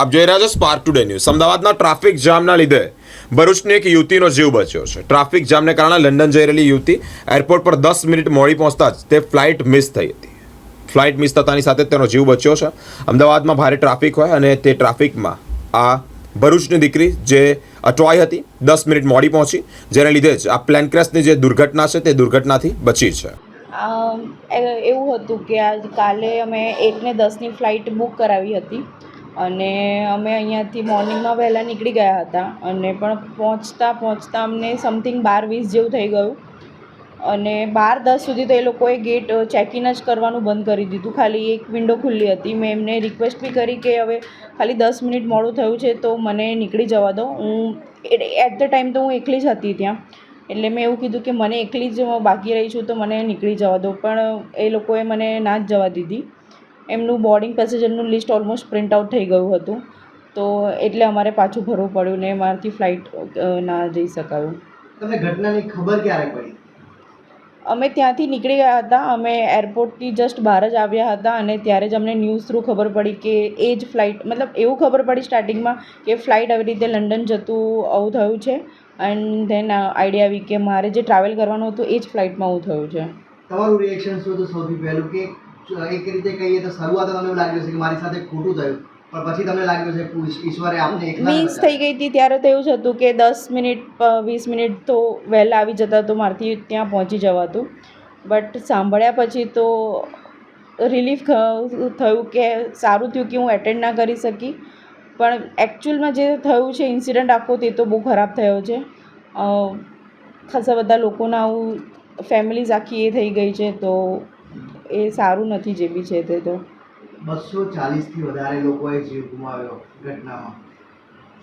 આપ જોઈ રહ્યા છો સ્પાર્ક ટુડે ન્યૂઝ અમદાવાદના ટ્રાફિક જામના લીધે ભરૂચની એક યુવતીનો જીવ બચ્યો છે. ટ્રાફિક જામને કારણે લંડન જઈ રહેલી યુવતી એરપોર્ટ પર દસ મિનિટ મોડી પહોંચતા જ તે ફ્લાઇટ મિસ થઈ હતી. ફ્લાઇટ મિસ થતાની સાથે તેનો જીવ બચ્યો છે. અમદાવાદમાં ભારે ટ્રાફિક હોય અને તે ટ્રાફિકમાં આ ભરૂચની દીકરી જે અટવાઈ હતી, દસ મિનિટ મોડી પહોંચી, જેને લીધે જ આ પ્લેન ક્રેશની જે દુર્ઘટના છે, તે દુર્ઘટનાથી બચી છે. એવું હતું કે આજ કાલે અમે એકને દસની ફ્લાઇટ બુક કરાવી હતી. અને અમે અહીંયાથી મોર્નિંગમાં વહેલા નીકળી ગયા હતા અને પણ પહોંચતા પહોંચતા અમને સમથિંગ બાર વીસ જેવું થઈ ગયું. અને બાર દસ સુધી તો એ લોકોએ ગેટ ચેક જ કરવાનું બંધ કરી દીધું. ખાલી એક વિન્ડો ખુલ્લી હતી. મેં એમને રિક્વેસ્ટ બી કરી કે હવે ખાલી દસ મિનિટ મોડું થયું છે તો મને નીકળી જવા દો. હું એટ ધ ટાઈમ તો હું એકલી જ હતી ત્યાં. એટલે મેં એવું કીધું કે મને એકલી જ બાકી રહી છું તો મને નીકળી જવા દો. પણ એ લોકોએ મને ના જ જવા દીધી. એમનું બોર્ડિંગ પેસેન્જરનું લિસ્ટ ઓલમોસ્ટ પ્રિન્ટ આઉટ થઈ ગયું હતું. તો એટલે અમારે પાછું ભરવું પડ્યું ને મારાથી ફ્લાઇટ ના જઈ શકાયું. તમને ઘટનાની ખબર ક્યારે પડી? અમે ત્યાંથી નીકળી ગયા હતા. અમે એરપોર્ટથી જસ્ટ બહાર જ આવ્યા હતા અને ત્યારે જ અમને ન્યૂઝ થ્રુ ખબર પડી કે એ જ ફ્લાઇટ મતલબ એવું ખબર પડી સ્ટાર્ટિંગમાં કે ફ્લાઇટ આવી રીતે લંડન જતું આવું થયું છે. એન્ડ ધેન આઈડિયા આવી કે મારે જે ટ્રાવેલ કરવાનું હતું એ જ ફ્લાઇટમાં આવું થયું છે. તમારું રિએક્શન શું હતું સૌથી પહેલું કે એક રીતે કહીએ તો શરૂઆત તમને લાગ્યું છે કે મારી સાથે ખોટું થયું. પણ પછી તમને લાગ્યું છે ઈશ્વરે આપને મિસ થઈ ગઈ હતી ત્યારે તો એવું જ હતું કે દસ મિનિટ વીસ મિનિટ તો વહેલા આવી જતા તો મારથી ત્યાં પહોંચી જવાતું. બટ સાંભળ્યા પછી તો રિલીફ થયું કે સારું થયું કે હું એટેન્ડ ના કરી શકી. પણ એકચ્યુઅલમાં જે થયું છે ઇન્સિડન્ટ આખો તે તો બહુ ખરાબ થયો છે. ખાસા બધા લોકોના આવું ફેમિલીઝ આખી એ થઈ ગઈ છે તો એ સારું નથી જે બી છે તે તો. બસો ચાલીસથી વધારે લોકોએ જીવ ગુમાવ્યો ઘટનામાં.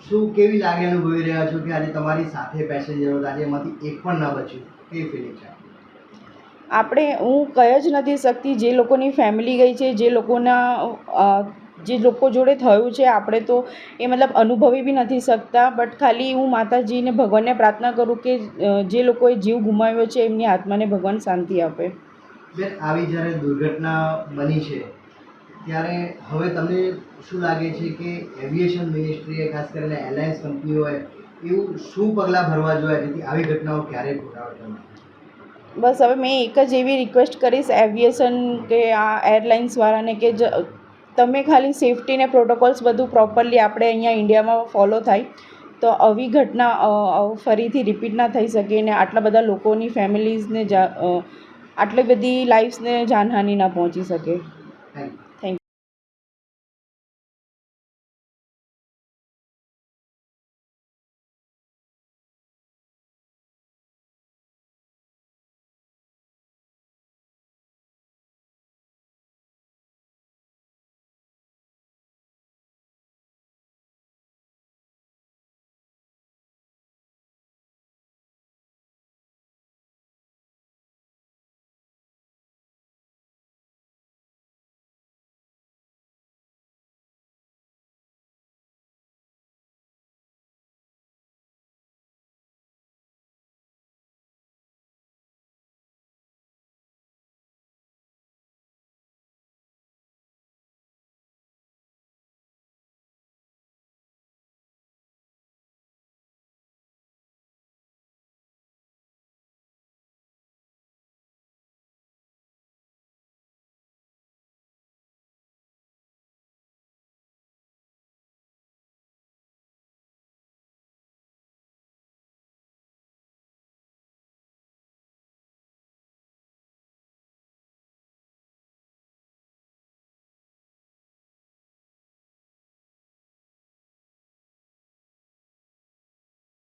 શું કેવી લાગણી અનુભવી રહ્યા છો કે આજે તમારી સાથે પેસેન્જરો હતા એમાંથી એક પણ ના બચ્યું? કેવી ફિલિંગ છે? આપણે હું કહી જ નથી શકતી જે લોકોની ફેમિલી ગઈ છે જે લોકોના જે લોકો જોડે થયું છે આપણે તો એ મતલબ અનુભવી બી નથી શકતા બટ ખાલી હું માતાજીને ભગવાનને પ્રાર્થના કરું કે જે લોકોએ જીવ ગુમાવ્યો છે એમની આત્માને ભગવાન શાંતિ આપે. બેન, આવી જ્યારે દુર્ઘટના બની છે, ત્યારે હવે તમને શું લાગે છે કે એવિએશન મિનિસ્ટ્રીએ ખાસ કરીને એરલાઇન્સ કંપનીઓએ એવું શું પગલાં ભરવા જોઈએ જેથી આવી ઘટનાઓ ક્યારેય પુનરાવર્તન બસ હવે મેં એક જ એવી રિક્વેસ્ટ કરીશ એવિએશન કે આ એરલાઇન્સવાળાને કે જ, તમે ખાલી સેફટીને પ્રોટોકોલ્સ બધું પ્રોપરલી આપણે અહીંયા ઇન્ડિયામાં ફોલો થાય, તો આવી ઘટના ફરીથી રિપીટ ના થઈ શકે ને આટલા બધા લોકોની ફેમિલીઝને આટલી બધી લાઈફ્સને જાનહાનિ ના પહોંચી શકે.